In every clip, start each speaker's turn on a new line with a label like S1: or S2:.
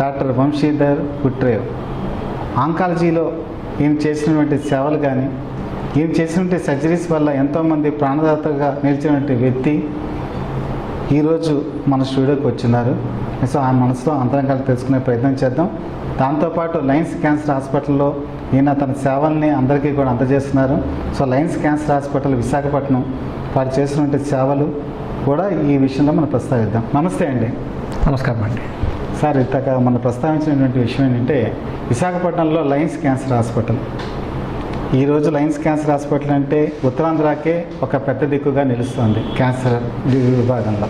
S1: Doctor Vamshidhar కుట్రేవ్ ఆంకాలజీలో ఈయన చేసినటువంటి సేవలు కానీ ఈయన చేసినటువంటి సర్జరీస్ వల్ల ఎంతోమంది ప్రాణదాతగా నిలిచినటువంటి వ్యక్తి ఈరోజు మన స్టూడియోకి వచ్చినారు. సో ఆ మనసులో అంతరంగాలు తెలుసుకునే ప్రయత్నం చేద్దాం. దాంతోపాటు లయన్స్ క్యాన్సర్ హాస్పిటల్లో ఈయన తన సేవల్ని అందరికీ కూడా అందజేస్తున్నారు. So Lions Cancer Hospital Visakhapatnam వారు చేసినటువంటి సేవలు కూడా ఈ విషయంలో మనం ప్రస్తావిద్దాం. నమస్తే అండి.
S2: నమస్కారం అండి.
S1: సార్ ఇంతక మనం ప్రస్తావించినటువంటి విషయం ఏంటంటే విశాఖపట్నంలో లయన్స్ క్యాన్సర్ హాస్పిటల్. ఈరోజు లయన్స్ క్యాన్సర్ హాస్పిటల్ అంటే ఉత్తరాంధ్రకే ఒక పెద్ద దిక్కుగా నిలుస్తుంది క్యాన్సర్ విభాగంలో.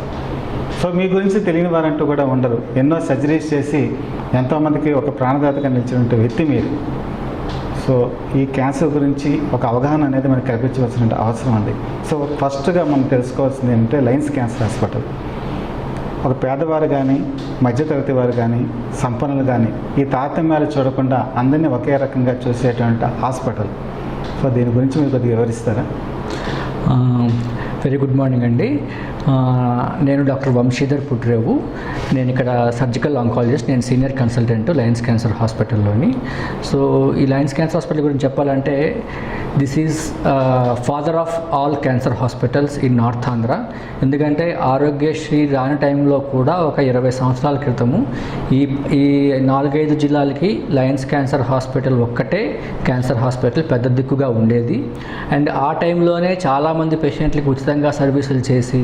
S1: సో మీ గురించి తెలియని వారంటూ కూడా ఉండరు. ఎన్నో సర్జరీస్ చేసి ఎంతోమందికి ఒక ప్రాణదాతగా నిలిచినటువంటి వ్యక్తి మీరు. సో ఈ క్యాన్సర్ గురించి ఒక అవగాహన అనేది మనకు కల్పించవలసిన అవసరం ఉంది. సో ఫస్ట్గా మనం తెలుసుకోవాల్సింది ఏంటంటే లయన్స్ క్యాన్సర్ హాస్పిటల్. ఒక పేదవారు కానీ మధ్యతరగతి వారు కానీ సంపన్నులు కానీ ఈ తారతమ్యాలు చూడకుండా అందరినీ ఒకే రకంగా చూసేటువంటి హాస్పిటల్. సో దీని గురించి మీరు కొద్దిగా వివరిస్తారా?
S2: వెరీ గుడ్ మార్నింగ్ అండి. నేను డాక్టర్ వంశీధర్ పుట్రేవు నేను ఇక్కడ సర్జికల్ ఆంకాలజిస్ట్ నేను సీనియర్ కన్సల్టెంట్ లయన్స్ క్యాన్సర్ హాస్పిటల్లోని. సో ఈ లయన్స్ క్యాన్సర్ హాస్పిటల్ గురించి చెప్పాలంటే this is father of all cancer hospitals in North Andhra. ఎందుకంటే ఆరోగ్యశ్రీ రాని టైంలో కూడా ఒక ఇరవై సంవత్సరాల క్రితము ఈ ఈ నాలుగైదు జిల్లాలకి లయన్స్ క్యాన్సర్ హాస్పిటల్ ఒక్కటే క్యాన్సర్ హాస్పిటల్ పెద్ద దిక్కుగా ఉండేది. అండ్ ఆ టైంలోనే చాలామంది పేషెంట్లకి ఉచితంగా సర్వీసులు చేసి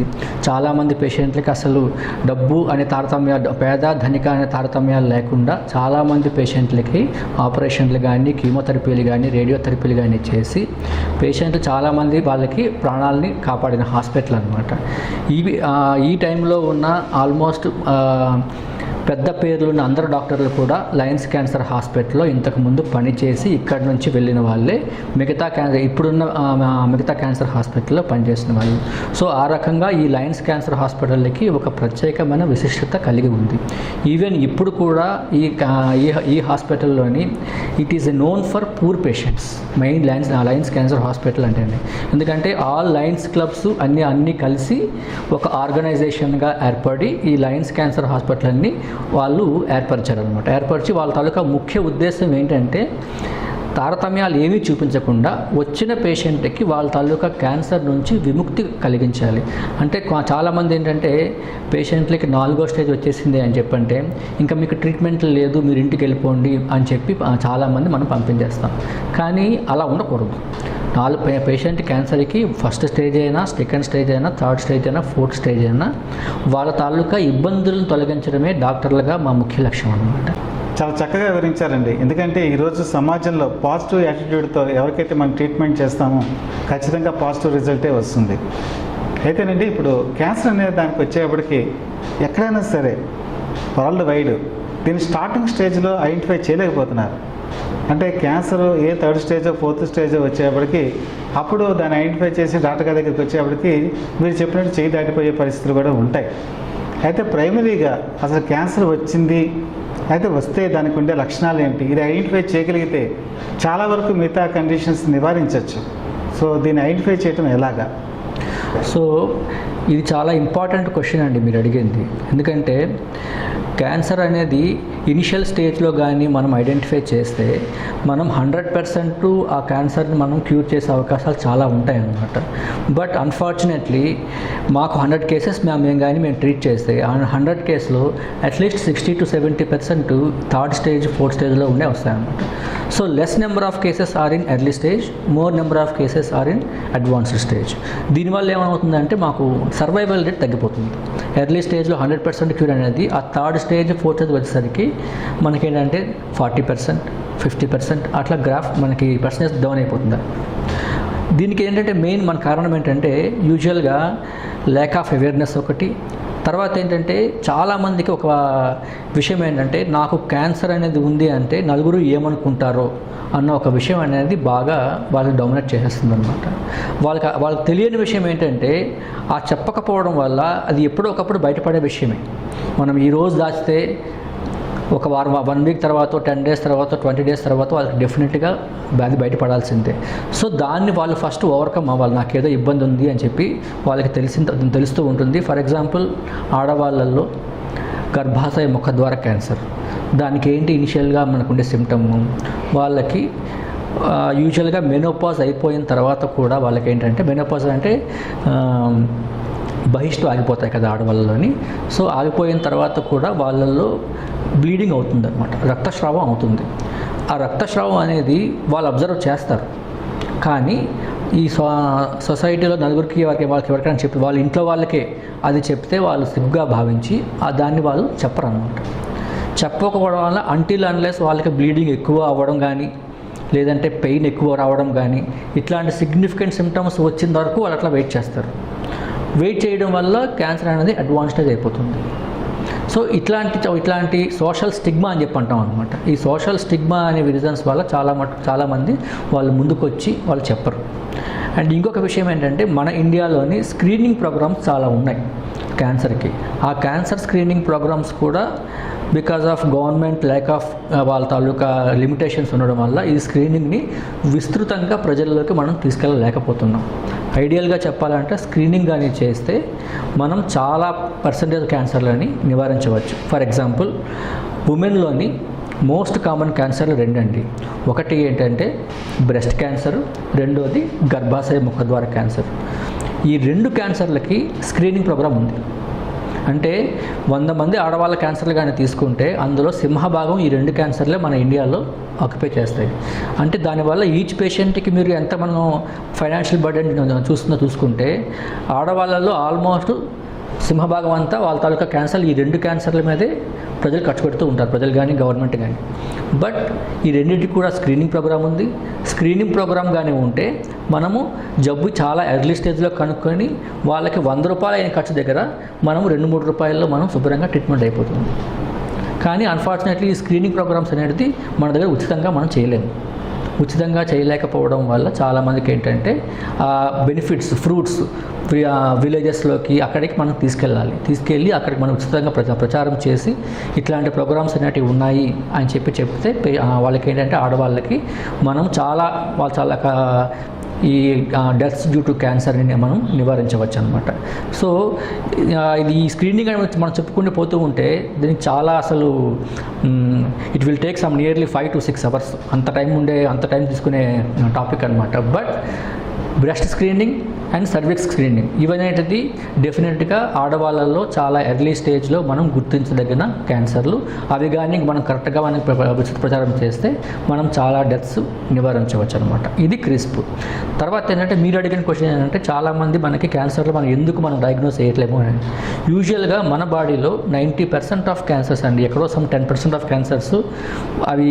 S2: చాలామంది పేషెంట్లకి అసలు డబ్బు అనే తారతమ్యాలు పేద ధనిక అనే తారతమ్యాలు లేకుండా చాలామంది పేషెంట్లకి ఆపరేషన్లు కానీ కీమోథెరపీలు కానీ రేడియోథెరపీలు కానీ చేసి పేషెంట్లు చాలామంది వాళ్ళకి ప్రాణాలని కాపాడిన హాస్పిటల్ అనమాట ఈ ఈ టైంలో ఉన్న ఆల్మోస్ట్ పెద్ద పేర్లున్న అందరు డాక్టర్లు కూడా లయన్స్ క్యాన్సర్ హాస్పిటల్లో ఇంతకు ముందు పనిచేసి ఇక్కడ నుంచి వెళ్ళిన వాళ్ళే. మిగతా క్యాన్సర్ ఇప్పుడున్న మిగతా క్యాన్సర్ హాస్పిటల్లో పనిచేసిన వాళ్ళు. సో ఆ రకంగా ఈ లయన్స్ క్యాన్సర్ హాస్పిటల్కి ఒక ప్రత్యేకమైన విశిష్టత కలిగి ఉంది. ఈవెన్ ఇప్పుడు కూడా ఈ ఈ హాస్పిటల్లోని it is known for poor patients main Lions Lions Cancer Hospital అంటేనే ఎందుకంటే ఆల్ లయన్స్ క్లబ్స్ అన్ని అన్నీ కలిసి ఒక ఆర్గనైజేషన్గా ఏర్పడి ఈ లయన్స్ క్యాన్సర్ హాస్పిటల్ అన్ని వాళ్ళు ఏర్పరిచారనమాట ఏర్పరిచి వాళ్ళ తాలూకా ముఖ్య ఉద్దేశం ఏంటంటే తారతమ్యాలు ఏమీ చూపించకుండా వచ్చిన పేషెంట్కి వాళ్ళ తాలూకా క్యాన్సర్ నుంచి విముక్తి కలిగించాలి. అంటే చాలామంది ఏంటంటే పేషెంట్లకి నాలుగో స్టేజ్ వచ్చేసింది అని చెప్పంటే ఇంకా మీకు ట్రీట్మెంట్ లేదు మీరు ఇంటికి వెళ్ళిపోండి అని చెప్పి చాలామంది మనం పంపించేస్తాం. కానీ అలా ఉండకూడదు. నాలుగు పే పేషెంట్ క్యాన్సర్కి ఫస్ట్ స్టేజ్ అయినా సెకండ్ స్టేజ్ అయినా థర్డ్ స్టేజ్ అయినా ఫోర్త్ స్టేజ్ అయినా వాళ్ళ తాలూకా ఇబ్బందులను తొలగించడమే డాక్టర్లుగా మా ముఖ్య లక్ష్యం అనమాట
S1: చాలా చక్కగా వివరించారండి. ఎందుకంటే ఈరోజు సమాజంలో పాజిటివ్ యాటిట్యూడ్తో ఎవరికైతే మనం ట్రీట్మెంట్ చేస్తామో ఖచ్చితంగా పాజిటివ్ రిజల్టే వస్తుంది. అయితేనండి ఇప్పుడు క్యాన్సర్ అనేది దానికి వచ్చేప్పటికి ఎక్కడైనా సరే వరల్డ్ వైడ్ దీని స్టార్టింగ్ స్టేజ్లో ఐడెంటిఫై చేయలేకపోతున్నారు. అంటే క్యాన్సర్ ఏ థర్డ్ స్టేజో ఫోర్త్ స్టేజో వచ్చేప్పటికి అప్పుడు దాన్ని ఐడెంటిఫై చేసి డాక్టర్ గారి దగ్గరికి వచ్చేప్పటికి మీరు చెప్పినట్టు చేయి దాటిపోయే పరిస్థితులు కూడా ఉంటాయి. అయితే ప్రైమరీగా అసలు క్యాన్సర్ వచ్చింది అయితే వస్తే దానికి ఉండే లక్షణాలు ఏంటి? ఇది ఐడెంటిఫై చేయగలిగితే చాలా వరకు మిగతా కండిషన్స్ నివారించవచ్చు సో దీన్ని ఐడెంటిఫై చేయటం ఎలాగా?
S2: సో ఇది చాలా ఇంపార్టెంట్ క్వశ్చన్ అండి మీరు అడిగింది. ఎందుకంటే క్యాన్సర్ అనేది ఇనిషియల్ స్టేజ్లో కానీ మనం ఐడెంటిఫై చేస్తే మనం హండ్రెడ్ పర్సెంట్ ఆ క్యాన్సర్ని మనం క్యూర్ చేసే అవకాశాలు చాలా ఉంటాయి అన్నమాట బట్ అన్ఫార్చునేట్లీ మాకు హండ్రెడ్ కేసెస్ మేము మేము కానీ మేము ట్రీట్ చేస్తే ఆ హండ్రెడ్ కేసులో at least sixty to seventy percent third stage fourth స్టేజ్లో ఉండే వస్తాయన్నమాట. So less number of cases are in early stage more number of cases are in advanced stage. దీనివల్ల ఏమవుతుందంటే మాకు సర్వైవల్ రేట్ తగ్గిపోతుంది. ఎర్లీ స్టేజ్లో హండ్రెడ్ పర్సెంట్ క్యూర్ అనేది ఆ థర్డ్ స్టేజ్ ఫోర్త్ స్టేజ్ వచ్చేసరికి మనకేంటంటే ఫార్టీ పర్సెంట్ ఫిఫ్టీ పర్సెంట్ అట్లా గ్రాఫ్ మనకి పర్సెంటేజ్ డౌన్ అయిపోతుంది. దీనికి ఏంటంటే మెయిన్ మన కారణం ఏంటంటే యూజువల్గా ల్యాక్ ఆఫ్ అవేర్నెస్ ఒకటి తర్వాత ఏంటంటే చాలామందికి ఒక విషయం ఏంటంటే నాకు క్యాన్సర్ అనేది ఉంది అంటే నలుగురు ఏమనుకుంటారో అన్న ఒక విషయం అనేది బాగా వాళ్ళని డామినేట్ చేసేస్తుంది అనమాట వాళ్ళకి వాళ్ళకి తెలియని విషయం ఏంటంటే ఆ చెప్పకపోవడం వల్ల అది ఎప్పుడో ఒకప్పుడు బయటపడే విషయమే. మనం ఈరోజు దాచితే ఒక వారం వన్ వీక్ తర్వాత టెన్ డేస్ తర్వాత ట్వంటీ డేస్ తర్వాత వాళ్ళకి డెఫినెట్గా వ్యాధి బయటపడాల్సిందే. సో దాన్ని వాళ్ళు ఫస్ట్ ఓవర్కమ్ అవ్వాలి. నాకు ఏదో ఇబ్బంది ఉంది అని చెప్పి వాళ్ళకి తెలిసిన తెలుస్తూ ఉంటుంది. ఫర్ ఎగ్జాంపుల్ ఆడవాళ్ళల్లో గర్భాశయ ముఖద్వార క్యాన్సర్. దానికి ఏంటి ఇనిషియల్గా మనకుండే సిమ్టమ్ వాళ్ళకి యూజువల్గా మెనోపాజ్ అయిపోయిన తర్వాత కూడా వాళ్ళకి ఏంటంటే మెనోపాజ్ అంటే బహిష్టు ఆగిపోతాయి కదా ఆడవాళ్ళలోని. సో ఆగిపోయిన తర్వాత కూడా వాళ్ళల్లో బ్లీడింగ్ అవుతుంది అనమాట రక్తస్రావం అవుతుంది. ఆ రక్తస్రావం అనేది వాళ్ళు అబ్జర్వ్ చేస్తారు. కానీ ఈ సో సొసైటీలో నలుగురికి వారికి వాళ్ళకి ఎవరికైనా చెప్పి వాళ్ళ ఇంట్లో వాళ్ళకే అది చెప్తే వాళ్ళు సిగ్గుగా భావించి ఆ దాన్ని వాళ్ళు చెప్పరు అనమాట చెప్పకపోవడం వల్ల అంటిల్ అన్లెస్ వాళ్ళకి బ్లీడింగ్ ఎక్కువ అవ్వడం కానీ లేదంటే పెయిన్ ఎక్కువ రావడం కానీ ఇట్లాంటి సిగ్నిఫికెంట్ సిమ్టమ్స్ వచ్చిన వరకు వాళ్ళు అట్లా వెయిట్ చేస్తారు. వెయిట్ చేయడం వల్ల క్యాన్సర్ అనేది అడ్వాన్స్ స్టేజ్ అయిపోతుంది. సో ఇట్లాంటి ఇట్లాంటి సోషల్ స్టిగ్మా అని చెప్పి అంటాం అనమాట ఈ సోషల్ స్టిగ్మా అనే రీజన్స్ వల్ల చాలా మటు చాలామంది వాళ్ళు ముందుకొచ్చి వాళ్ళు చెప్పరు. అండ్ ఇంకొక విషయం ఏంటంటే మన ఇండియాలోని స్క్రీనింగ్ ప్రోగ్రామ్స్ చాలా ఉన్నాయి క్యాన్సర్కి. ఆ క్యాన్సర్ స్క్రీనింగ్ ప్రోగ్రామ్స్ కూడా because of government lack of వాళ్ళ తాలూకా లిమిటేషన్స్ ఉండడం వల్ల ఈ స్క్రీనింగ్ని విస్తృతంగా ప్రజల్లోకి మనం తీసుకెళ్ళలేకపోతున్నాం. ఐడియల్గా చెప్పాలంటే స్క్రీనింగ్ కానీ చేస్తే మనం చాలా పర్సంటేజ్ క్యాన్సర్లని నివారించవచ్చు. ఫర్ ఎగ్జాంపుల్ ఉమెన్లోని మోస్ట్ కామన్ క్యాన్సర్లు రెండండి. ఒకటి ఏంటంటే బ్రెస్ట్ క్యాన్సర్ రెండోది గర్భాశయ ముఖద్వార క్యాన్సర్ ఈ రెండు క్యాన్సర్లకి స్క్రీనింగ్ ప్రోగ్రామ్ ఉంది. అంటే వంద మంది ఆడవాళ్ళ క్యాన్సర్లు కానీ తీసుకుంటే అందులో సింహభాగం ఈ రెండు క్యాన్సర్లే మన ఇండియాలో ఆక్యుపై చేస్తాయి. అంటే దానివల్ల ఈచ్ పేషెంట్కి మీరు ఎంత మనం ఫైనాన్షియల్ బర్డెన్ చూస్తుందో చూసుకుంటే ఆడవాళ్ళలో ఆల్మోస్ట్ సింహభాగం అంతా వాళ్ళ తాలూకా క్యాన్సర్ ఈ రెండు క్యాన్సర్ల మీదే ప్రజలు ఖర్చు పెడుతూ ఉంటారు. ప్రజలు కానీ గవర్నమెంట్ కానీ బట్ ఈ రెండింటికి కూడా స్క్రీనింగ్ ప్రోగ్రామ్ ఉంది. స్క్రీనింగ్ ప్రోగ్రామ్గానే ఉంటే మనము జబ్బు చాలా ఎర్లీ స్టేజ్లో కనుక్కొని వాళ్ళకి వంద రూపాయలు అయిన ఖర్చు దగ్గర మనం రెండు మూడు రూపాయల్లో మనం శుభ్రంగా ట్రీట్మెంట్ అయిపోతుంది. కానీ అన్ఫార్చునేట్లీ ఈ స్క్రీనింగ్ ప్రోగ్రామ్స్ అనేది మన దగ్గర ఉచితంగా మనం చేయలేము. ఉచితంగా చేయలేకపోవడం వల్ల చాలామందికి ఏంటంటే బెనిఫిట్స్ ఫ్రూట్స్ విలేజెస్లోకి అక్కడికి మనం తీసుకెళ్ళాలి. తీసుకెళ్ళి అక్కడికి మనం ఉచితంగా ప్రచా ప్రచారం చేసి ఇట్లాంటి ప్రోగ్రామ్స్ అనేటివి ఉన్నాయి అని చెప్పి చెప్తే వాళ్ళకి ఏంటంటే ఆడవాళ్ళకి మనం చాలా వాళ్ళు చాలా ఈ డెత్స్ డ్యూ టు క్యాన్సర్ని మనం నివారించవచ్చు అనమాట సో ఇది ఈ స్క్రీనింగ్ అని మనం చెప్పుకుంటూ పోతూ ఉంటే దీనికి చాలా అసలు it will take some nearly five to six hours అంత టైం ఉండే అంత టైం తీసుకునే టాపిక్ అనమాట but breast screening and cervix screening ఇవనేటిది డెఫినెట్గా ఆడవాళ్ళలో చాలా ఎర్లీ స్టేజ్లో మనం గుర్తించదగిన క్యాన్సర్లు అవి కానీ మనం కరెక్ట్గా మనం ప్ర- ప్రచారం చేస్తే మనం చాలా డెత్స్ నివారించవచ్చు అనమాట ఇది క్రిస్ప్ తర్వాత ఏంటంటే మీరు అడిగిన క్వశ్చన్ ఏంటంటే చాలామంది మనకి క్యాన్సర్లు మనం ఎందుకు మనం డయాగ్నోస్ చేయట్లేము అని. యూజువల్గా మన బాడీలో నైంటీ పర్సెంట్ ఆఫ్ క్యాన్సర్స్ అండి. ఎక్కడో some ten percent of cancers అవి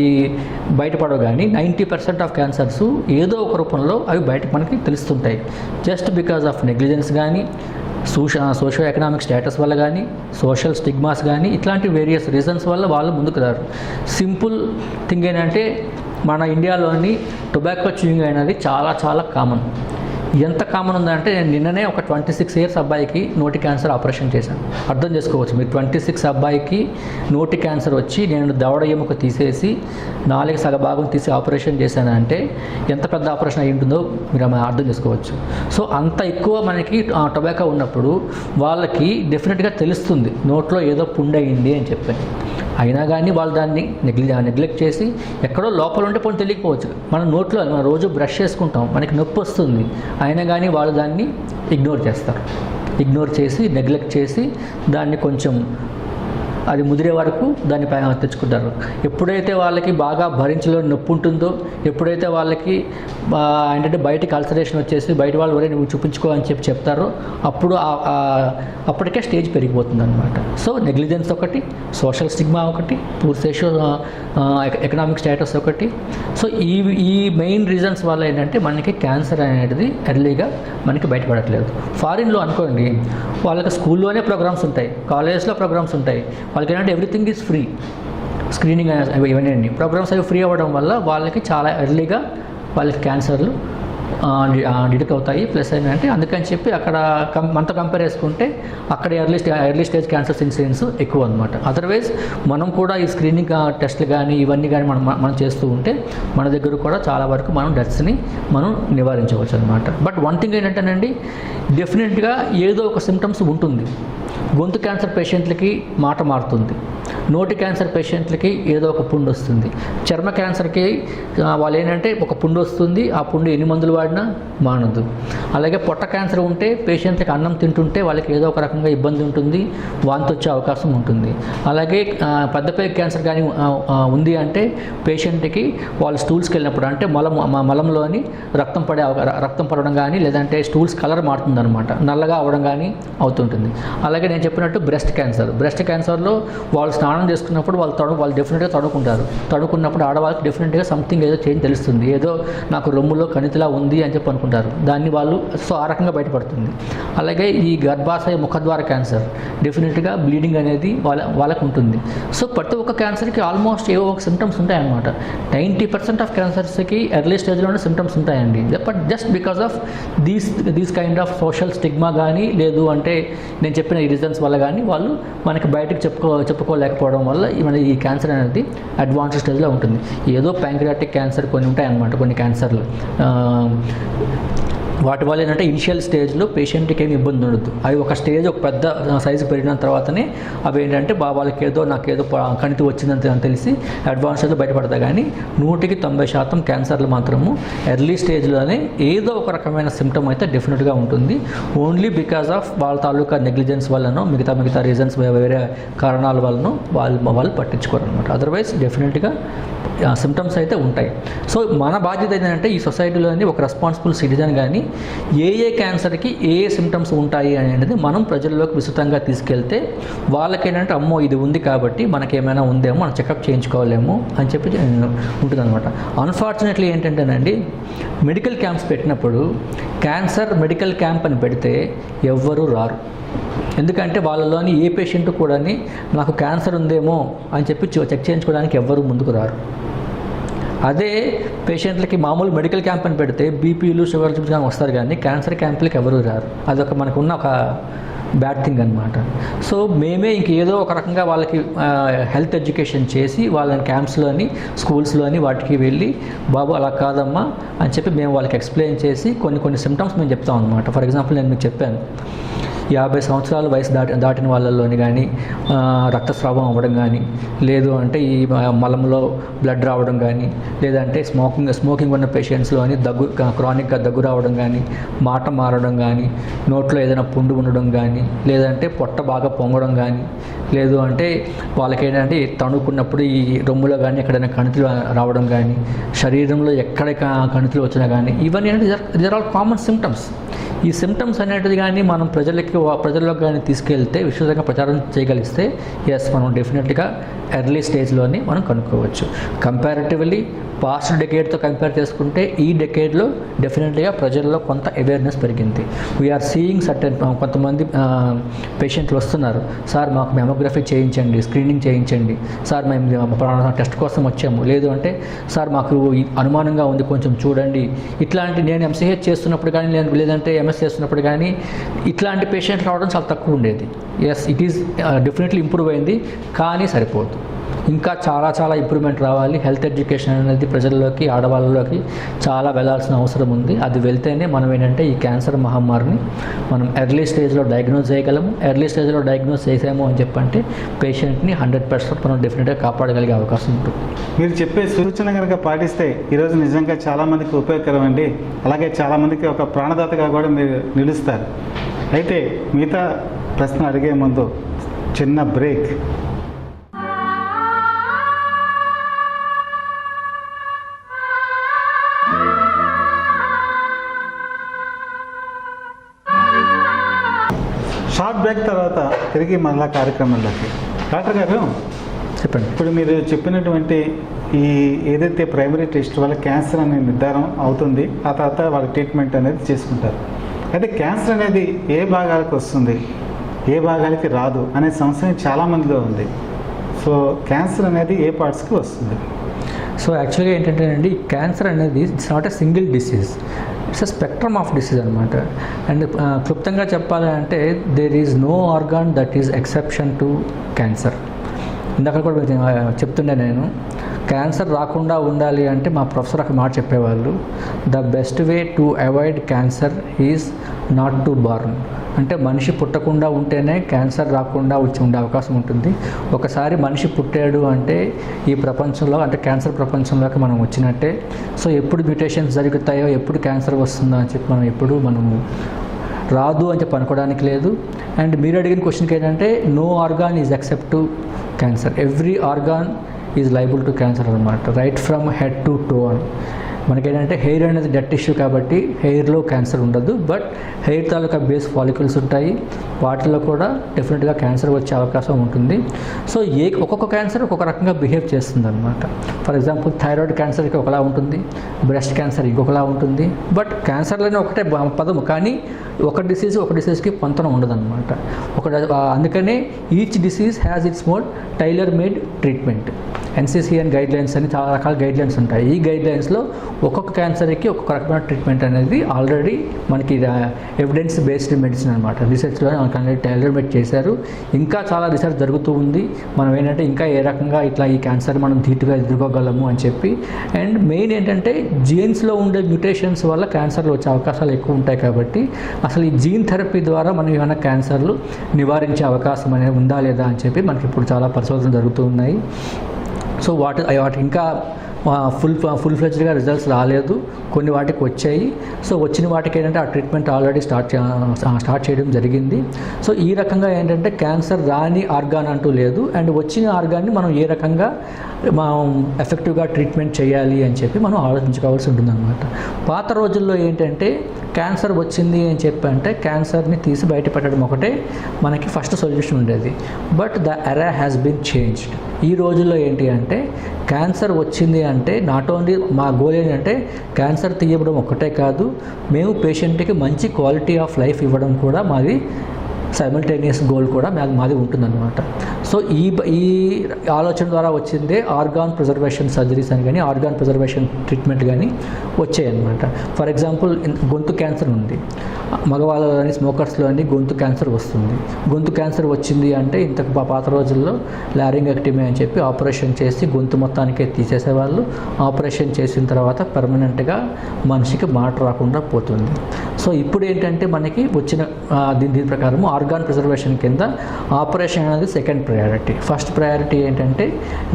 S2: బయటపడవు కానీ నైంటీ పర్సెంట్ ఆఫ్ క్యాన్సర్స్ ఏదో ఒక రూపంలో అవి బయటకు మనకి తెలుస్తుంటాయి. జస్ట్ బికాజ్ ఆఫ్ నెగ్లిజెన్స్ కానీ సోష సోషో ఎకనామిక్ స్టేటస్ వల్ల కానీ సోషల్ స్టిగ్మాస్ కానీ ఇట్లాంటి వేరియస్ రీజన్స్ వల్ల వాళ్ళు ముందుకు రారు. సింపుల్ థింగ్ ఏంటంటే మన ఇండియాలోని టొబాకో చూయింగ్ అనేది చాలా చాలా కామన్. ఎంత కామన్ ఉందంటే నేను నిన్ననే ఒక ట్వంటీ సిక్స్ ఇయర్స్ అబ్బాయికి నోటి క్యాన్సర్ ఆపరేషన్ చేశాను. అర్థం చేసుకోవచ్చు. మీరు ట్వంటీ సిక్స్ అబ్బాయికి నోటి క్యాన్సర్ వచ్చి నేను దవడ ఎముక తీసేసి నాలుగు సగభాగం తీసి ఆపరేషన్ చేశానంటే ఎంత పెద్ద ఆపరేషన్ అయి ఉంటుందో మీరు అర్థం చేసుకోవచ్చు. సో అంత ఎక్కువ మనకి టొబాకో ఉన్నప్పుడు వాళ్ళకి డెఫినెట్గా తెలుస్తుంది. నోట్లో ఏదో పుండయింది అని చెప్పాను అయినా కానీ వాళ్ళు దాన్ని నెగ్లి నెగ్లెక్ట్ చేసి ఎక్కడో లోపల ఉంటే పోనీ తెలియకపోవచ్చు. మనం నోట్లో మనం రోజు బ్రష్ చేసుకుంటాం. మనకి నొప్పి వస్తుంది. అయినా కానీ వాళ్ళు దాన్ని ఇగ్నోర్ చేస్తారు. ఇగ్నోర్ చేసి నెగ్లెక్ట్ చేసి దాన్ని కొంచెం అది ముదిరే వరకు దాన్ని పైన తెచ్చుకుంటారు. ఎప్పుడైతే వాళ్ళకి బాగా భరించలో నొప్పి ఉంటుందో ఎప్పుడైతే వాళ్ళకి ఏంటంటే బయటికి అల్సరేషన్ వచ్చేసి బయట వాళ్ళు ఎవరైనా నువ్వు చూపించుకో అని చెప్పి చెప్తారో అప్పుడు అప్పటికే స్టేజ్ పెరిగిపోతుంది అనమాట సో నెగ్లిజెన్స్ ఒకటి సోషల్ స్టిగ్మా ఒకటి పూర్ సేషో ఎకనామిక్ స్టేటస్ ఒకటి. సో ఈ ఈ మెయిన్ రీజన్స్ వల్ల ఏంటంటే మనకి క్యాన్సర్ అనేది ఎర్లీగా మనకి బయటపడట్లేదు. ఫారిన్లో అనుకోండి వాళ్ళకి స్కూల్లోనే ప్రోగ్రామ్స్ ఉంటాయి కాలేజెస్లో ప్రోగ్రామ్స్ ఉంటాయి. వాళ్ళకి ఏంటంటే ఎవ్రీథింగ్ ఈజ్ ఫ్రీ స్క్రీనింగ్ అవి ఇవన్నీ ప్రోగ్రామ్స్ అవి ఫ్రీ అవ్వడం వల్ల వాళ్ళకి చాలా ఎర్లీగా వాళ్ళకి క్యాన్సర్లు డిటెక్ట్ అవుతాయి. ప్లస్ ఏంటంటే అందుకని చెప్పి అక్కడ కం మనతో కంపేర్ చేసుకుంటే అక్కడ early stay early stage cancers incidence ఎక్కువ అనమాట అదర్వైజ్ మనం కూడా ఈ స్క్రీనింగ్ టెస్ట్లు కానీ ఇవన్నీ కానీ మనం మనం చేస్తూ ఉంటే మన దగ్గర కూడా చాలా వరకు మనం డెత్స్ని మనం నివారించవచ్చు అనమాట బట్ వన్ థింగ్ ఏంటంటేనండి డెఫినెట్గా ఏదో ఒక సిమ్టమ్స్ ఉంటుంది. గొంతు క్యాన్సర్ పేషెంట్లకి మాట మారుతుంది. నోటి క్యాన్సర్ పేషెంట్లకి ఏదో ఒక పుండు వస్తుంది. చర్మ క్యాన్సర్కి వాళ్ళు ఏంటంటే ఒక పుండు వస్తుంది. ఆ పుండు ఎన్ని మందులు వాడినా మానదు అలాగే పొట్ట క్యాన్సర్ ఉంటే పేషెంట్లకి అన్నం తింటుంటే వాళ్ళకి ఏదో ఒక రకంగా ఇబ్బంది ఉంటుంది. వాంతి వచ్చే అవకాశం ఉంటుంది. అలాగే ఆ, పెద్దపేగు క్యాన్సర్ కానీ ఉంది అంటే పేషెంట్కి వాళ్ళు స్టూల్స్కి వెళ్ళినప్పుడు అంటే మలం మలంలోని రక్తం పడే రక్తం పడడం కానీ లేదంటే స్టూల్స్ కలర్ మారుతుంది అనమాట నల్లగా అవ్వడం కానీ అవుతుంటుంది. అలాగే నేను చెప్పినట్టు బ్రెస్ట్ క్యాన్సర్. బ్రెస్ట్ క్యాన్సర్లో వాళ్ళు స్నానం చేసుకున్నప్పుడు వాళ్ళు తడు వాళ్ళు డెఫినెట్గా తడుకుంటారు. తడుకున్నప్పుడు ఆడవాళ్ళకి డెఫినెట్గా సంథింగ్ ఏదో చేంజ్ తెలుస్తుంది. ఏదో నాకు రొమ్ములో కణితిలా ఉంది అని చెప్పి అనుకుంటారు. దాన్ని వాళ్ళు సో ఆ రకంగా బయటపడుతుంది. అలాగే ఈ గర్భాశయ ముఖద్వార క్యాన్సర్ డెఫినెట్గా బ్లీడింగ్ అనేది వాళ్ళ వాళ్ళకు ఉంటుంది. సో ప్రతి ఒక్క క్యాన్సర్కి ఆల్మోస్ట్ ఏవో ఒక సిమ్టమ్స్ ఉంటాయన్నమాట. నైంటీ పర్సెంట్ ఆఫ్ క్యాన్సర్స్కి ఎర్లీ స్టేజ్లోనే సిమ్టమ్స్ ఉంటాయండి. But just because of these these kind of social stigma కానీ లేదు అంటే నేను చెప్పిన ఈ రీజన్స్ వల్ల కానీ వాళ్ళు మనకి బయటకు చెప్పుకో చెప్పుకోలేదు లేకపోవడం వల్ల ఈ మన ఈ క్యాన్సర్ అనేది అడ్వాన్స్ స్టేజ్లో ఉంటుంది. ఏదో ప్యాంక్రియాటిక్ క్యాన్సర్ కొన్ని ఉంటాయన్నమాట కొన్ని క్యాన్సర్లు. వాటి వల్ల ఏంటంటే ఇనిషియల్ స్టేజ్లో పేషెంట్కి ఏమి ఇబ్బంది ఉండదు. అవి ఒక స్టేజ్ ఒక పెద్ద సైజు పెరిగిన తర్వాతనే అవి ఏంటంటే బా ఏదో నాకేదో కణితి వచ్చిందని తెలిసి అడ్వాన్స్లో బయటపడతాయి. కానీ నూటికి తొంభై శాతం క్యాన్సర్లు మాత్రము ఎర్లీ స్టేజ్లోనే ఏదో ఒక రకమైన సిమ్టమ్ అయితే డెఫినెట్గా ఉంటుంది. ఓన్లీ బికాజ్ ఆఫ్ వాళ్ళ తాలూకా నెగ్లిజెన్స్ వల్లనో మిగతా మిగతా రీజన్స్ వేరే కారణాల వల్లనో వాళ్ళు వాళ్ళు పట్టించుకోరు అనమాట అదర్వైజ్ డెఫినెట్గా సిమ్టమ్స్ అయితే ఉంటాయి. సో మన బాధ్యత ఏంటంటే ఈ సొసైటీలోని ఒక రెస్పాన్సిబుల్ సిటిజన్ కానీ ఏ ఏ క్యాన్సర్కి ఏ ఏ సిమ్టమ్స్ ఉంటాయి అనేది మనం ప్రజల్లోకి విస్తృతంగా తీసుకెళ్తే వాళ్ళకి ఏంటంటే అమ్మో ఇది ఉంది కాబట్టి మనకేమైనా ఉందేమో మనం చెకప్ చేయించుకోవాలేమో అని చెప్పి ఉంటుంది అనమాట అన్ఫార్చునేట్లీ ఏంటంటేనండి మెడికల్ క్యాంప్స్ పెట్టినప్పుడు క్యాన్సర్ మెడికల్ క్యాంప్ అని పెడితే ఎవ్వరూ రారు. ఎందుకంటే వాళ్ళలోని ఏ పేషెంట్ కూడా నాకు క్యాన్సర్ ఉందేమో అని చెప్పి చెక్ చేయించుకోవడానికి ఎవ్వరూ ముందుకు రారు. అదే పేషెంట్లకి మామూలు మెడికల్ క్యాంప్ అని పెడితే బీపీలు షుగర్ కానీ వస్తారు కానీ క్యాన్సర్ క్యాంపులకి ఎవరు రారు. అదొక మనకున్న ఒక బ్యాడ్ థింగ్ అనమాట సో మేమే ఇంకేదో ఒక రకంగా వాళ్ళకి హెల్త్ ఎడ్యుకేషన్ చేసి వాళ్ళని క్యాంప్స్లోని స్కూల్స్లోని వాటికి వెళ్ళి బాబు అలా కాదమ్మా అని చెప్పి మేము వాళ్ళకి ఎక్స్ప్లెయిన్ చేసి కొన్ని కొన్ని సిమ్టమ్స్ మేము చెప్తాం అనమాట ఫర్ ఎగ్జాంపుల్ నేను మీకు చెప్పాను. యాభై సంవత్సరాల వయసు దాటి దాటిన వాళ్ళలోని కానీ రక్తస్రావం అవ్వడం కానీ లేదు అంటే ఈ మలంలో బ్లడ్ రావడం కానీ లేదంటే స్మోకింగ్ స్మోకింగ్ ఉన్న పేషెంట్స్లోని దగ్గు క్రానిక్గా దగ్గు రావడం కానీ మాట మారడం కానీ నోట్లో ఏదైనా పుండు ఉండడం కానీ లేదంటే పొట్ట బాగా పొంగడం కానీ లేదు అంటే వాళ్ళకి ఏంటంటే తణుకున్నప్పుడు ఈ రొమ్ములో కానీ ఎక్కడైనా కణితులు రావడం కానీ శరీరంలో ఎక్కడ కణితులు వచ్చినా కానీ ఇవన్నీ అంటే దిర్ ఆల్ కామన్ సిమ్టమ్స్ ఈ సిమ్టమ్స్ అనేటిది కానీ మనం ప్రజలకి ప్రజల్లోకి కానీ తీసుకెళ్తే విస్తృతంగా ప్రచారం చేయగలిగితే ఎస్ మనం డెఫినెట్గా ఎర్లీ స్టేజ్లోని మనం కనుక్కోవచ్చు. కంపారిటివ్లీ పాస్ట్ డెకేడ్తో కంపేర్ చేసుకుంటే ఈ డెకేడ్లో డెఫినెట్లీగా ప్రజల్లో కొంత అవేర్నెస్ పెరిగింది. వీఆర్ సీయింగ్ సర్టెన్ కొంతమంది పేషెంట్లు వస్తున్నారు. సార్ మాకు మెమోగ్రఫీ చేయించండి స్క్రీనింగ్ చేయించండి. సార్ మేము ప్రాణ టెస్ట్ కోసం వచ్చాము. లేదు అంటే సార్ మాకు అనుమానంగా ఉంది కొంచెం చూడండి. ఇట్లాంటి నేను ఎంసీహెచ్ చేస్తున్నప్పుడు కానీ నేను లేదంటే ఎంఎస్ చేస్తున్నప్పుడు కానీ ఇట్లాంటి పేషెంట్లు రావడం చాలా తక్కువ ఉండేది. Yes it is definitely improve అయింది కానీ సరిపోదు. ఇంకా చాలా చాలా ఇంప్రూవ్మెంట్ రావాలి. హెల్త్ ఎడ్యుకేషన్ అనేది ప్రజల్లోకి ఆడవాళ్ళలోకి చాలా వెళ్ళాల్సిన అవసరం ఉంది. అది వెళ్తేనే మనం ఏంటంటే ఈ క్యాన్సర్ మహమ్మారిని మనం ఎర్లీ స్టేజ్లో డయాగ్నోజ్ చేయగలము. ఎర్లీ స్టేజ్లో డయాగ్నోజ్ చేసాము అని చెప్పంటే పేషెంట్ని హండ్రెడ్ పర్సెంట్ మనం డెఫినెట్గా కాపాడగలిగే అవకాశం ఉంటుంది.
S1: మీరు చెప్పే సూచన కనుక పాటిస్తే ఈరోజు నిజంగా చాలామందికి ఉపయోగకరం అండి అలాగే చాలామందికి ఒక ప్రాణదాతగా కూడా మీరు నిలుస్తారు. అయితే మిగతా ప్రశ్న అడిగే ముందు చిన్న బ్రేక్ బ్రేక్ తర్వాత తిరిగి మళ్ళా కార్యక్రమంలోకి. డాక్టర్ గారు
S2: చెప్పండి.
S1: ఇప్పుడు మీరు చెప్పినటువంటి ఈ ఏదైతే ప్రైమరీ టెస్ట్ వల్ల క్యాన్సర్ అనే నిర్ధారణ అవుతుంది ఆ తర్వాత వాళ్ళ ట్రీట్మెంట్ అనేది చేసుకుంటారు. అయితే క్యాన్సర్ అనేది ఏ భాగాలకు వస్తుంది ఏ భాగాలకి రాదు అనే సంశయం చాలామందిలో ఉంది. సో క్యాన్సర్ అనేది ఏ పార్ట్స్కి వస్తుంది?
S2: సో యాక్చువల్గా ఏంటంటే అండి క్యాన్సర్ అనేది it's not a single disease it's a spectrum of disease అనమాట అండ్ క్లుప్తంగా చెప్పాలి అంటే there is no organ that is exception to cancer ఇందాక కూడా చెప్తుండే నేను. క్యాన్సర్ రాకుండా ఉండాలి అంటే మా ప్రొఫెసర్ ఒక మాట చెప్పేవాళ్ళు the best way to avoid cancer is not to born. అంటే మనిషి పుట్టకుండా ఉంటేనే క్యాన్సర్ రాకుండా వచ్చి ఉండే అవకాశం ఉంటుంది. ఒకసారి మనిషి పుట్టాడు అంటే ఈ ప్రపంచంలో అంటే క్యాన్సర్ ప్రపంచంలోకి మనం వచ్చినట్టే. సో ఎప్పుడు మ్యూటేషన్స్ జరుగుతాయో ఎప్పుడు క్యాన్సర్ వస్తుందో అని చెప్పి మనం ఎప్పుడు మనము రాదు అని చెప్పి అనుకోవడానికి లేదు. అండ్ మీరు అడిగిన క్వశ్చన్కి ఏంటంటే no organ is except to cancer. Every organ is liable to cancer or not right from head to toe. మనకేంటంటే హెయిర్ అనేది డెట్ ఇష్యూ కాబట్టి హెయిర్లో క్యాన్సర్ ఉండదు. బట్ హెయిర్ తాలూకా బేస్ ఫాలికల్స్ ఉంటాయి. వాటిలో కూడా డెఫినెట్గా క్యాన్సర్ వచ్చే అవకాశం ఉంటుంది. సో ఏ ఒక్కొక్క క్యాన్సర్ ఒక్కొక్క రకంగా బిహేవ్ చేస్తుంది అనమాట ఫర్ ఎగ్జాంపుల్ థైరాయిడ్ క్యాన్సర్కి ఒకలా ఉంటుంది. బ్రెస్ట్ క్యాన్సర్ ఇంకొకలా ఉంటుంది. బట్ క్యాన్సర్లోనే ఒకటే పదము. కానీ ఒక డిసీజ్ ఒక డిసీజ్కి పొంతన ఉండదన్నమాట. ఒక అందుకనే each disease has its more tailor made treatment. NCCN guidelines అని చాలా రకాల గైడ్ లైన్స్ ఉంటాయి. ఈ గైడ్ లైన్స్లో ఒక్కొక్క క్యాన్సర్కి ఒక్కొక్క రకమైన ట్రీట్మెంట్ అనేది ఆల్రెడీ మనకి ఎవిడెన్స్ బేస్డ్ మెడిసిన్ అనమాట రీసెర్చ్లో మనకి అనేది టైలర్మేట్ చేశారు. ఇంకా చాలా రీసెర్చ్ జరుగుతూ ఉంది. మనం ఏంటంటే ఇంకా ఏ రకంగా ఇట్లా ఈ క్యాన్సర్ మనం ధీటుగా ఎదుర్కోగలము అని చెప్పి. అండ్ మెయిన్ ఏంటంటే జీన్స్లో ఉండే మ్యూటేషన్స్ వల్ల క్యాన్సర్లు వచ్చే అవకాశాలు ఎక్కువ ఉంటాయి కాబట్టి అసలు ఈ జీన్ థెరపీ ద్వారా మనం ఏమైనా క్యాన్సర్లు నివారించే అవకాశం అనేది ఉందా లేదా అని చెప్పి మనకి ఇప్పుడు చాలా పరిశోధనలు జరుగుతూ ఉన్నాయి. సో వాటి వాటి ఇంకా ఫుల్ ఫుల్ ఫ్లెజ్డ్గా రిజల్ట్స్ రాలేదు. కొన్ని వాటికి వచ్చాయి. సో వచ్చిన వాటికి ఏంటంటే ఆ ట్రీట్మెంట్ ఆల్రెడీ స్టార్ట్ స్టార్ట్ చేయడం జరిగింది. సో ఈ రకంగా ఏంటంటే క్యాన్సర్ రాని ఆర్గాన్ అంటూ లేదు. అండ్ వచ్చిన ఆర్గాన్ని మనం ఏ రకంగా మనం ఎఫెక్టివ్గా ట్రీట్మెంట్ చేయాలి అని చెప్పి మనం ఆలోచించుకోవాల్సి ఉంటుందన్నమాట. పాత రోజుల్లో ఏంటంటే క్యాన్సర్ వచ్చింది అని చెప్పి అంటే క్యాన్సర్ని తీసి బయటపెట్టడం ఒకటే మనకి ఫస్ట్ సొల్యూషన్ ఉండేది. But the era has been changed ఈ రోజుల్లో ఏంటి అంటే క్యాన్సర్ వచ్చింది అంటే నాట్ ఓన్లీ మా గోల్ ఏంటంటే క్యాన్సర్ తీయడం ఒక్కటే కాదు మేము పేషెంట్కి మంచి క్వాలిటీ ఆఫ్ లైఫ్ ఇవ్వడం కూడా మాది సైమల్టేనియస్ గోల్ కూడా మాది మాది ఉంటుందన్నమాట. సో ఈ ఈ ఆలోచన ద్వారా వచ్చిందే ఆర్గాన్ ప్రిజర్వేషన్ సర్జరీస్ అని కానీ ఆర్గాన్ ప్రిజర్వేషన్ ట్రీట్మెంట్ కానీ వచ్చాయన్నమాట. ఫర్ ఎగ్జాంపుల్ గొంతు క్యాన్సర్ ఉంది. మగవాళ్ళలో కానీ స్మోకర్స్లో అని గొంతు క్యాన్సర్ వస్తుంది. గొంతు క్యాన్సర్ వచ్చింది అంటే ఇంతకు పాత రోజుల్లో లారింగెక్టమీ అని చెప్పి ఆపరేషన్ చేసి గొంతు మొత్తానికే తీసేసేవాళ్ళు. ఆపరేషన్ చేసిన తర్వాత పర్మనెంట్గా మనిషికి మాట రాకుండా పోతుంది. సో ఇప్పుడు ఏంటంటే మనకి వచ్చిన దీని దీని ప్రకారం ఆర్గాన్ ఆర్గాన్ ప్రిజర్వేషన్ కింద ఆపరేషన్ అనేది సెకండ్ ప్రయారిటీ. ఫస్ట్ ప్రయారిటీ ఏంటంటే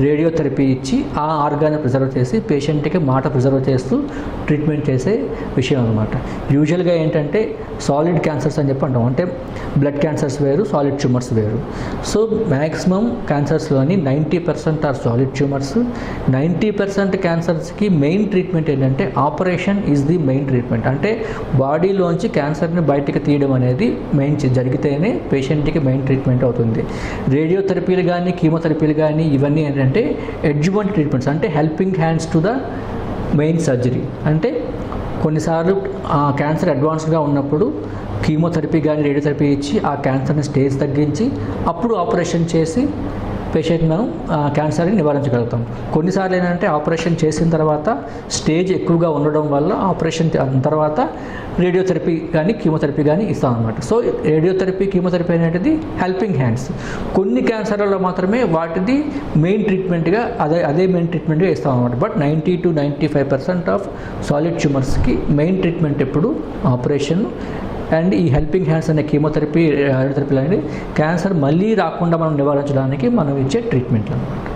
S2: రేడియోథెరపీ ఇచ్చి ఆ ఆర్గాన్ ప్రిజర్వ్ చేసి పేషెంట్కి మాట ప్రిజర్వ్ చేస్తూ ట్రీట్మెంట్ చేసే విషయం అనమాట యూజువల్గా ఏంటంటే సాలిడ్ క్యాన్సర్స్ అని చెప్పి అంటాం. అంటే బ్లడ్ క్యాన్సర్స్ వేరు సాలిడ్ ట్యూమర్స్ వేరు. So maximum క్యాన్సర్స్లోని ninety percent are solid tumours. Ninety percent క్యాన్సర్స్కి main treatment ఏంటంటే operation is the main treatment. అంటే బాడీలోంచి క్యాన్సర్ని బయటకు తీయడం అనేది మెయిన్ జరిగితే జరిగితేనే పేషెంట్కి మెయిన్ ట్రీట్మెంట్ అవుతుంది. రేడియోథెరపీలు కానీ కీమోథెరపీలు కానీ ఇవన్నీ ఏంటంటే ఎడ్జుమెంట్ ట్రీట్మెంట్స్ అంటే helping hands to the main surgery అంటే కొన్నిసార్లు ఆ క్యాన్సర్ అడ్వాన్స్డ్గా ఉన్నప్పుడు కీమోథెరపీ కానీ రేడియోథెరపీ ఇచ్చి ఆ క్యాన్సర్ని స్టేజ్ తగ్గించి అప్పుడు ఆపరేషన్ చేసి పేషెంట్ మనం ఆ క్యాన్సర్ని నివారించగలుగుతాం. కొన్నిసార్లు ఏంటంటే ఆపరేషన్ చేసిన తర్వాత స్టేజ్ ఎక్కువగా ఉండడం వల్ల ఆపరేషన్ తర్వాత రేడియోథెరపీ కానీ కీమోథెరపీ కానీ ఇస్తాం అనమాట సో రేడియోథెరపీ కీమోథెరపీ అనేది హెల్పింగ్ హ్యాండ్స్. కొన్ని క్యాన్సర్లలో మాత్రమే వాటిది మెయిన్ ట్రీట్మెంట్గా అదే అదే మెయిన్ ట్రీట్మెంట్గా ఇస్తాం అనమాట but ninety to ninety five percent of solid ట్యూమర్స్కి main treatment ఎప్పుడు? ఆపరేషన్ అండ్ ఈ హెల్పింగ్ హ్యాండ్స్ అనే కీమోథెరపీ రేడియోథెరపీలు అనేది క్యాన్సర్ మళ్ళీ రాకుండా మనం నివారించడానికి మనం ఇచ్చే ట్రీట్మెంట్లు అనమాట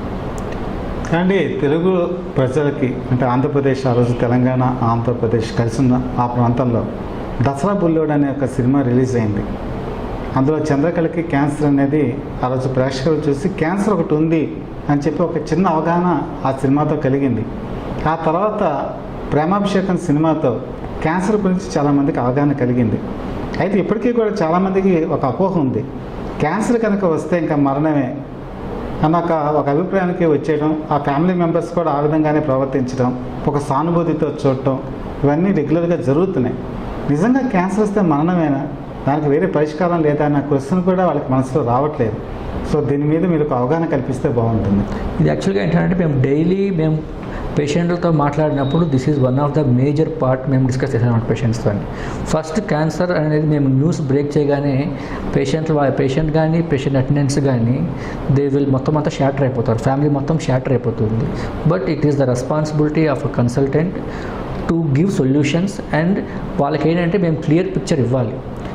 S1: అండి తెలుగు ప్రజలకి అంటే ఆంధ్రప్రదేశ్ ఆ రోజు తెలంగాణ ఆంధ్రప్రదేశ్ కలిసి ఉన్న ఆ ప్రాంతంలో దసరా బుల్లోడ్ అనే ఒక సినిమా రిలీజ్ అయింది. అందులో చంద్రకళకి క్యాన్సర్ అనేది ఆ రోజు ప్రేక్షకులు చూసి క్యాన్సర్ ఒకటి ఉంది అని చెప్పి ఒక చిన్న అవగాహన ఆ సినిమాతో కలిగింది. ఆ తర్వాత ప్రేమాభిషేకం సినిమాతో క్యాన్సర్ గురించి చాలామందికి అవగాహన కలిగింది. అయితే ఇప్పటికీ కూడా చాలామందికి ఒక అపోహ ఉంది. క్యాన్సర్ కనుక వస్తే ఇంకా మరణమే అన్న ఒక ఒక అభిప్రాయానికి వచ్చేయడం ఆ ఫ్యామిలీ మెంబర్స్ కూడా ఆ విధంగానే ప్రవర్తించడం ఒక సానుభూతితో చూడటం ఇవన్నీ రెగ్యులర్గా జరుగుతున్నాయి. నిజంగా క్యాన్సర్ వస్తే మరణమేనా? దానికి వేరే పరిష్కారం లేదా అన్న క్వశ్చన్ కూడా వాళ్ళకి మనసులో రావట్లేదు. సో దీని మీద మీరు ఒక అవగాహన కల్పిస్తే బాగుంటుంది.
S2: ఇది యాక్చువల్గా ఏంటంటే మేము డైలీ మేము పేషెంట్లతో మాట్లాడినప్పుడు this is one of the major part మేము డిస్కస్ చేసాం పేషెంట్స్తో ఫస్ట్ క్యాన్సర్ అనేది మేము న్యూస్ బ్రేక్ చేయగానే పేషెంట్లు పేషెంట్ కానీ పేషెంట్ అటెండెన్స్ కానీ దే విల్ మొత్తం అంతా షాటర్ అయిపోతారు. ఫ్యామిలీ మొత్తం షాటర్ అయిపోతుంది. But it is the responsibility of a consultant to give solutions and వాళ్ళకి ఏంటంటే మేము క్లియర్ పిక్చర్ ఇవ్వాలి.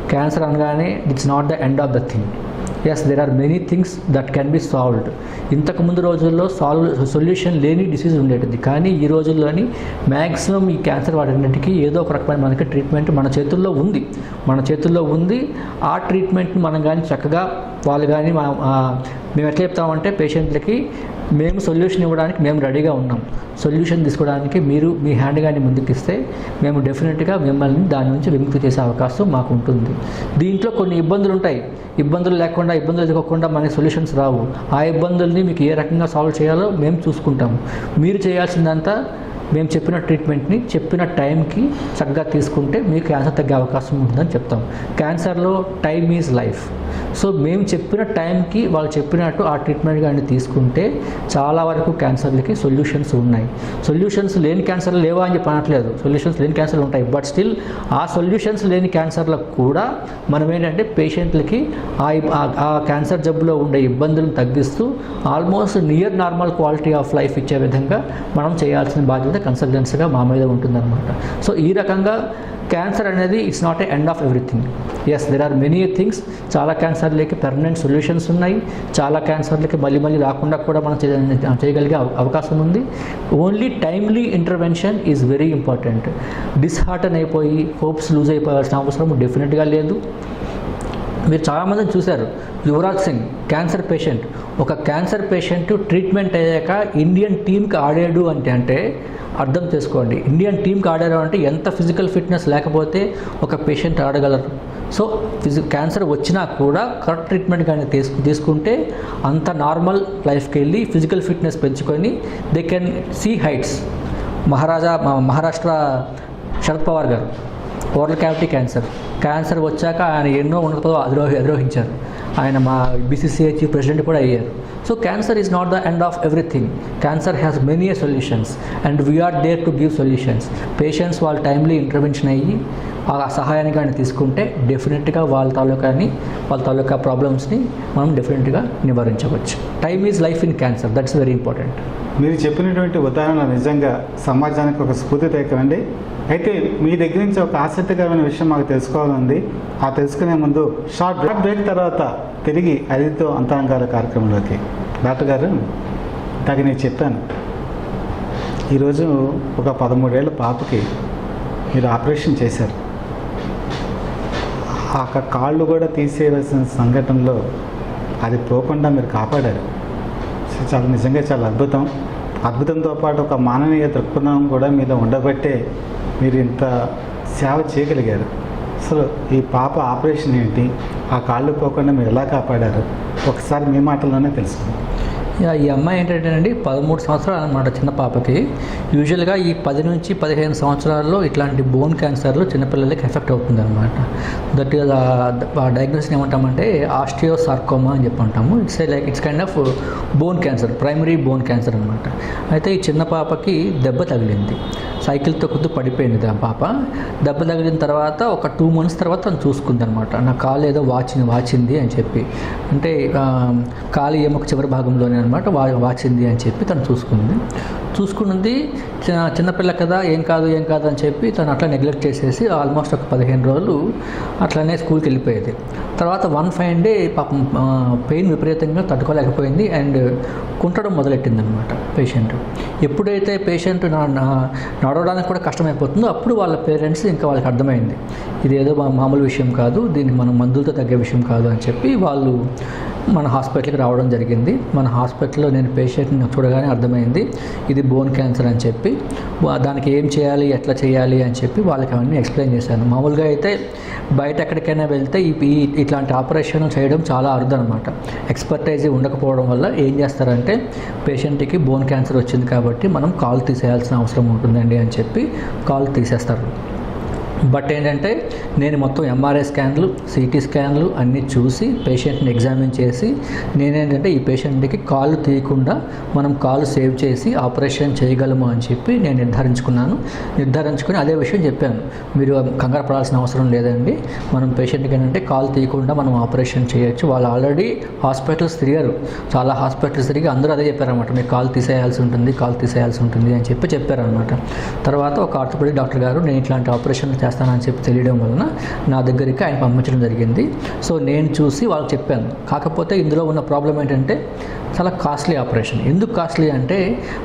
S2: క్యాన్సర్ అనగానే it's not the end of the thing yes there are many things that can be solved ఇంతకుముందు రోజుల్లో solve solution లేని disease ఉండేటిది. కానీ ఈ రోజుల్లోని మ్యాక్సిమం ఈ క్యాన్సర్ వాటిన్నిటికీ ఏదో ఒక రకమైన మనకి ట్రీట్మెంట్ మన చేతుల్లో ఉంది. మన చేతుల్లో ఉంది. ఆ ట్రీట్మెంట్ని మనం కానీ చక్కగా వాళ్ళు కానీ మేము ఎట్లా చెప్తామంటే పేషెంట్లకి మేము సొల్యూషన్ ఇవ్వడానికి మేము రెడీగా ఉన్నాం. సొల్యూషన్ తీసుకోవడానికి మీరు మీ హ్యాండ్ కానీ ముందుకిస్తే మేము డెఫినెట్గా మిమ్మల్ని దాని నుంచి విముక్తి చేసే అవకాశం మాకు ఉంటుంది. దీంట్లో కొన్ని ఇబ్బందులు ఉంటాయి. ఇబ్బందులు లేకుండా ఇబ్బందులు ఎదుర్కోకుండా మనకి సొల్యూషన్స్ రావు. ఆ ఇబ్బందుల్ని మీకు ఏ రకంగా సాల్వ్ చేయాలో మేము చూసుకుంటాము. మీరు చేయాల్సిందంతా మేము చెప్పిన ట్రీట్మెంట్ని చెప్పిన టైంకి చక్కగా తీసుకుంటే మీకు క్యాన్సర్ తగ్గే అవకాశం ఉంటుందని చెప్తాం. క్యాన్సర్లో టైమ్ ఈజ్ లైఫ్ సో మేము చెప్పిన టైంకి వాళ్ళు చెప్పినట్టు ఆ ట్రీట్మెంట్ కానీ తీసుకుంటే చాలా వరకు క్యాన్సర్లకి సొల్యూషన్స్ ఉన్నాయి. సొల్యూషన్స్ లేని క్యాన్సర్లు లేవా అని చెప్పి అనట్లేదు సొల్యూషన్స్ లేని క్యాన్సర్లు ఉంటాయి. బట్ స్టిల్ ఆ సొల్యూషన్స్ లేని క్యాన్సర్లకు కూడా మనం ఏంటంటే పేషెంట్లకి ఆ ఆ- ఆ క్యాన్సర్ జబ్బులో ఉండే ఇబ్బందులను తగ్గిస్తూ almost near normal quality of life ఇచ్చే విధంగా మనం చేయాల్సిన బాధ్యత కన్సల్టెన్సీగా మా మీద ఉంటుందన్నమాట. సో ఈ రకంగా క్యాన్సర్ అనేది it's not a end of everything yes there are many things చాలా క్యాన్సర్లకి పెర్మనెంట్ సొల్యూషన్స్ ఉన్నాయి. చాలా క్యాన్సర్లకి మళ్ళీ మళ్ళీ రాకుండా కూడా మనం చేయగలిగే అవకాశం ఉంది. Only timely intervention is very important dishearten అయిపోయి హోప్స్ లూజ్ అయిపోవాల్సిన అవసరం డెఫినెట్గా లేదు. మీరు చాలామంది చూశారు యువరాజ్ సింగ్ క్యాన్సర్ పేషెంట్ ఒక క్యాన్సర్ పేషెంట్ ట్రీట్మెంట్ అయ్యాక ఇండియన్ టీంకి ఆడాడు అంటే అంటే అర్థం చేసుకోండి. ఇండియన్ టీంకి ఆడారు అంటే ఎంత ఫిజికల్ ఫిట్నెస్ లేకపోతే ఒక పేషెంట్ ఆడగలరు. సో ఫిజి క్యాన్సర్ వచ్చినా కూడా కరెక్ట్ ట్రీట్మెంట్ కానీ తీసుకు తీసుకుంటే అంత నార్మల్ లైఫ్కి వెళ్ళి ఫిజికల్ ఫిట్నెస్ పెంచుకొని they can see heights Maharaja Maharashtra Sharad Pawar garu. Oral cavity cancer cancer వచ్చాక ఆయన ఎన్నో ఉన్నతో అధిరోహి అధిరోహించారు. ఆయన మా బీసీసీఐ చీఫ్ ప్రెసిడెంట్ కూడా అయ్యారు. So cancer is not the end of everything cancer has many solutions and we are there to give solutions patients వాళ్ళు timely intervention అయ్యి ఆ సహాయాన్ని కానీ తీసుకుంటే డెఫినెట్గా వాళ్ళ తాలూకాని వాళ్ళ తాలూకా ప్రాబ్లమ్స్ని మనం డెఫినెట్గా నివారించవచ్చు. Time is life in cancer that's very important
S1: మీరు చెప్పినటువంటి ఉదాహరణ నిజంగా సమాజానికి ఒక స్ఫూర్తి అండి అయితే మీ దగ్గర నుంచి ఒక ఆసక్తికరమైన విషయం మాకు తెలుసుకోవాలంది ఆ తెలుసుకునే ముందు షార్ట్ బ్రేక్. బ్రేక్ తర్వాత తిరిగి అదితో అంతరంగాల కార్యక్రమంలోకి. డాక్టర్ గారు ఇందాక నేను చెప్పాను. ఈరోజు ఒక పదమూడేళ్ళ పాపకి మీరు ఆపరేషన్ చేశారు. ఆ కాళ్ళు కూడా తీసేయవలసిన సంఘటనలో అది పోకుండా మీరు కాపాడారు. సో చాలా నిజంగా చాలా అద్భుతం. అద్భుతంతో పాటు ఒక మానవీయ దృక్పథం కూడా మీద ఉండబట్టే మీరు ఇంత సేవ చేయగలిగారు. అసలు ఈ పాప ఆపరేషన్ ఏంటి? ఆ కాళ్ళు పోకుండా మీరు ఎలా కాపాడారు? ఒకసారి మీ మాటల్లోనే తెలుసుకుందాం.
S2: ఈ అమ్మాయి ఏంటంటేనండి పదమూడు సంవత్సరాలు అనమాట చిన్న పాపకి. యూజువల్గా ఈ పది నుంచి పదిహేను సంవత్సరాల్లో ఇట్లాంటి బోన్ క్యాన్సర్లు చిన్నపిల్లలకి ఎఫెక్ట్ అవుతుంది అనమాట దట్ ఈస్ ఆ డయాగ్నోసిస్ ఏమంటామంటే ఆస్టియోసార్కోమా అని చెప్పి అంటాము it's like it's kind of bone cancer primary bone cancer అనమాట అయితే ఈ చిన్న పాపకి దెబ్బ తగిలింది. సైకిల్తో కొద్ది పడిపోయింది ఆ పాప. దెబ్బ తగిలిన తర్వాత ఒక టూ మంత్స్ తర్వాత తను చూసుకుంది అనమాట నా కాలు ఏదో వాచింది వాచింది అని చెప్పి. అంటే కాలు ఎముక చివరి భాగంలోనే అనమాట వా వాచింది అని చెప్పి తను చూసుకుంది. చూసుకున్నది చిన్న చిన్నపిల్ల కదా ఏం కాదు ఏం కాదు అని చెప్పి తను అట్లా నెగ్లెక్ట్ చేసేసి ఆల్మోస్ట్ ఒక పదిహేను రోజులు అట్లనే స్కూల్కి వెళ్ళిపోయేది. తర్వాత వన్ ఫైవ్ డే పాపం పెయిన్ విపరీతంగా తట్టుకోలేకపోయింది అండ్ కుంటడం మొదలెట్టింది అనమాట పేషెంట్ ఎప్పుడైతే పేషెంట్ నా నడవడానికి కూడా కష్టమైపోతుందో అప్పుడు వాళ్ళ పేరెంట్స్ ఇంకా వాళ్ళకి అర్థమైంది. ఇది ఏదో మా- మామూలు విషయం కాదు దీనికి మనం మందులతో తగ్గే విషయం కాదు అని చెప్పి వాళ్ళు మన హాస్పిటల్కి రావడం జరిగింది. మన హాస్పిటల్లో నేను పేషెంట్ని చూడగానే అర్థమైంది. ఇది బోన్ క్యాన్సర్ అని చెప్పి దానికి ఏం చేయాలి ఎట్లా చేయాలి అని చెప్పి వాళ్ళకి అవన్నీ ఎక్స్ప్లెయిన్ చేశాను. మామూలుగా అయితే బయట ఎక్కడికైనా వెళ్తే ఈ ఇట్లాంటి ఆపరేషన్ చేయడం చాలా అరుదనమాట. ఎక్స్పర్టైజ్ ఉండకపోవడం వల్ల ఏం చేస్తారంటే పేషెంట్కి బోన్ క్యాన్సర్ వచ్చింది కాబట్టి మనం కాల్ తీసేయాల్సిన అవసరం ఉంటుందండి అని చెప్పి కాల్ తీసేస్తారు. బట్ ఏంటంటే నేను మొత్తం ఎంఆర్ఐ స్కాన్లు సిటీ స్కాన్లు అన్నీ చూసి పేషెంట్ని ఎగ్జామిన్ చేసి నేనేంటంటే ఈ పేషెంట్కి కాళ్ళు తీయకుండా మనం కాలు సేవ్ చేసి ఆపరేషన్ చేయగలము అని చెప్పి నేను నిర్ధారించుకున్నాను. నిర్ధారించుకుని అదే విషయం చెప్పాను. మీరు కంగారు పడాల్సిన అవసరం లేదండి. మనం పేషెంట్కి ఏంటంటే కాలు తీయకుండా మనం ఆపరేషన్ చేయొచ్చు. వాళ్ళు ఆల్రెడీ హాస్పిటల్స్ తిరిగారు. చాలా హాస్పిటల్స్ తిరిగి అందరూ అదే చెప్పారనమాట మీరు కాలు తీసేయాల్సి ఉంటుంది కాలు తీసేయాల్సి ఉంటుంది అని చెప్పి చెప్పారనమాట తర్వాత ఒక ఆర్థోపెడిక్ డాక్టర్ గారు నేను ఇట్లాంటి ఆపరేషన్ చేస్తానని చెప్పి తెలియడం వలన నా దగ్గరికి ఆయన పంపించడం జరిగింది. సో నేను చూసి వాళ్ళకి చెప్పాను. కాకపోతే ఇందులో ఉన్న ప్రాబ్లం ఏంటంటే చాలా కాస్ట్లీ ఆపరేషన్. ఎందుకు కాస్ట్లీ అంటే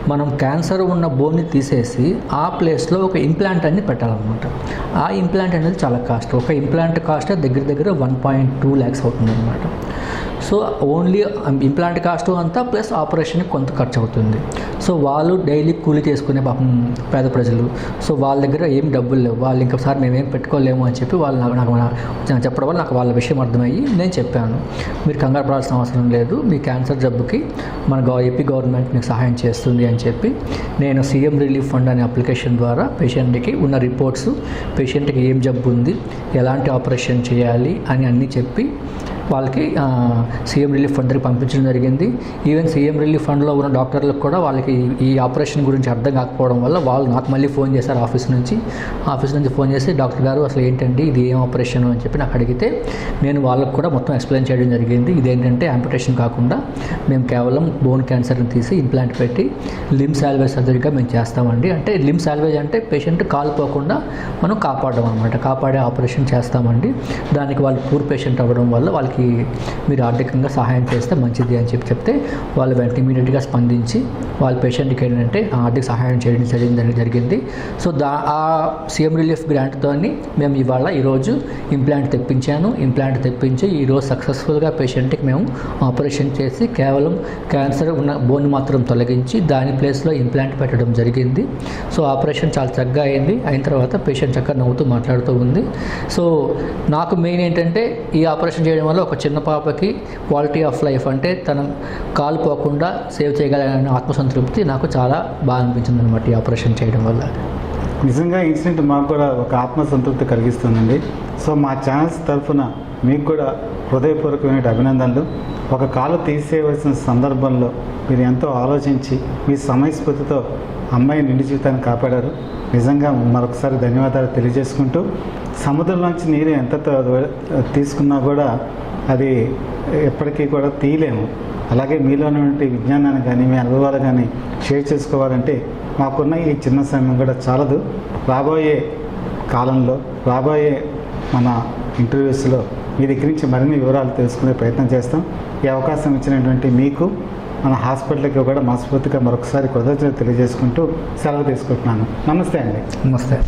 S2: మనం క్యాన్సర్ ఉన్న బోన్ని తీసేసి ఆ ప్లేస్లో ఒక ఇంప్లాంట్ అనేది పెట్టాలన్నమాట. ఆ ఇంప్లాంట్ అనేది చాలా కాస్ట్. ఒక ఇంప్లాంట్ కాస్ట్ దగ్గర దగ్గర వన్ పాయింట్ టూ ల్యాక్స్ అవుతుంది అనమాట సో ఓన్లీ ఇంప్లాంట్ కాస్ట్ అంతా ప్లస్ ఆపరేషన్కి కొంత ఖర్చు అవుతుంది. సో వాళ్ళు డైలీ కూలి చేసుకునే పాపం పేద ప్రజలు. సో వాళ్ళ దగ్గర ఏం డబ్బులు లేవు. వాళ్ళు ఇంకోసారి మేమేం పెట్టుకోలేము అని చెప్పి వాళ్ళు నాకు నాకు చెప్పడం వల్ల నాకు వాళ్ళ విషయం అర్థమయ్యి నేను చెప్పాను. మీరు కంగారు పడాల్సిన అవసరం లేదు. మీ క్యాన్సర్ జబ్బుకి మన గవ ఏపీ గవర్నమెంట్ మీకు సహాయం చేస్తుంది అని చెప్పి నేను సీఎం రిలీఫ్ ఫండ్ అనే అప్లికేషన్ ద్వారా పేషెంట్కి ఉన్న రిపోర్ట్స్ పేషెంట్కి ఏం జబ్బు ఉంది ఎలాంటి ఆపరేషన్ చేయాలి అని అన్నీ చెప్పి వాళ్ళకి సీఎం రిలీఫ్ ఫండ్ దగ్గర పంపించడం జరిగింది. ఈవెన్ సీఎం రిలీఫ్ ఫండ్లో ఉన్న డాక్టర్లకు కూడా వాళ్ళకి ఈ ఆపరేషన్ గురించి అర్థం కాకపోవడం వల్ల వాళ్ళు నాకు మళ్ళీ ఫోన్ చేశారు ఆఫీస్ నుంచి. ఆఫీస్ నుంచి ఫోన్ చేసి డాక్టర్ గారు అసలు ఏంటండి ఇది ఏం ఆపరేషన్? అని చెప్పి నాకు అడిగితే నేను వాళ్ళకు కూడా మొత్తం ఎక్స్ప్లెయిన్ చేయడం జరిగింది. ఇదేంటంటే ఆంపిటేషన్ కాకుండా మేము కేవలం బోన్ క్యాన్సర్ని తీసి ఇంప్లాంట్ పెట్టి లిమ్ సాల్వేజ్ సర్జరీగా మేము చేస్తామండి. అంటే లిమ్ సాల్వేజ్ అంటే పేషెంట్ కాలిపోకుండా మనం కాపాడడం అనమాట కాపాడే ఆపరేషన్ చేస్తామండి. దానికి వాళ్ళు పూర్ పేషెంట్ అవ్వడం వల్ల వాళ్ళకి మీరు ఆర్థికంగా సహాయం చేస్తే మంచిది అని చెప్పి చెప్తే వాళ్ళు వెంటనే ఇమీడియట్గా స్పందించి వాళ్ళ పేషెంట్కి ఏంటంటే ఆర్థిక సహాయం చేయడం జరిగింది జరిగింది. సో దా ఆ సీఎం రిలీఫ్ గ్రాంట్తో మేము ఇవాళ ఈరోజు ఇంప్లాంట్ తెప్పించాను. ఇంప్లాంట్ తెప్పించి ఈరోజు సక్సెస్ఫుల్గా పేషెంట్కి మేము ఆపరేషన్ చేసి కేవలం క్యాన్సర్ ఉన్న బోన్ మాత్రం తొలగించి దాని ప్లేస్లో ఇంప్లాంట్ పెట్టడం జరిగింది. సో ఆపరేషన్ చాలా చక్కగా అయింది. అయిన తర్వాత పేషెంట్ చక్కగా నవ్వుతూ మాట్లాడుతూ ఉంది. సో నాకు మెయిన్ ఏంటంటే ఈ ఆపరేషన్ చేయడం వల్ల ఒక చిన్న పాపకి క్వాలిటీ ఆఫ్ లైఫ్ అంటే తన కాలు పోకుండా సేవ్ చేయగలనే ఆత్మసంతృప్తి నాకు చాలా బాగా అనిపించింది అనమాట ఈ ఆపరేషన్ చేయడం వల్ల.
S1: నిజంగా ఇన్సిడెంట్ మాకు కూడా ఒక ఆత్మసంతృప్తి కలిగిస్తుందండి. సో మా ఛానల్స్ తరఫున మీకు కూడా హృదయపూర్వకమైన అభినందనలు. ఒక కాలు తీసేయవలసిన సందర్భంలో మీరు ఎంతో ఆలోచించి మీ సమయస్ఫూర్తితో అమ్మాయి నిండి జీవితాన్ని కాపాడారు. నిజంగా మరొకసారి ధన్యవాదాలు తెలియజేసుకుంటూ సముద్రంలోంచి నీరు ఎంత తీసుకున్నా కూడా అది ఎప్పటికీ కూడా తీయలేము. అలాగే మీలోనే విజ్ఞానాన్ని కానీ మీ అనుభవాలు కానీ షేర్ చేసుకోవాలంటే మాకున్న ఈ చిన్న సమయం కూడా చాలదు. రాబోయే కాలంలో రాబోయే మన ఇంటర్వ్యూస్లో మీ దగ్గర నుంచి మరిన్ని వివరాలు తెలుసుకునే ప్రయత్నం చేస్తాం. ఈ అవకాశం ఇచ్చినటువంటి మీకు మన హాస్పిటల్కి కూడా మనస్ఫూర్తిగా మరొకసారి కృతజ్ఞత తెలియజేసుకుంటూ సెలవు తీసుకుంటున్నాను. నమస్తే అండి.
S2: నమస్తే.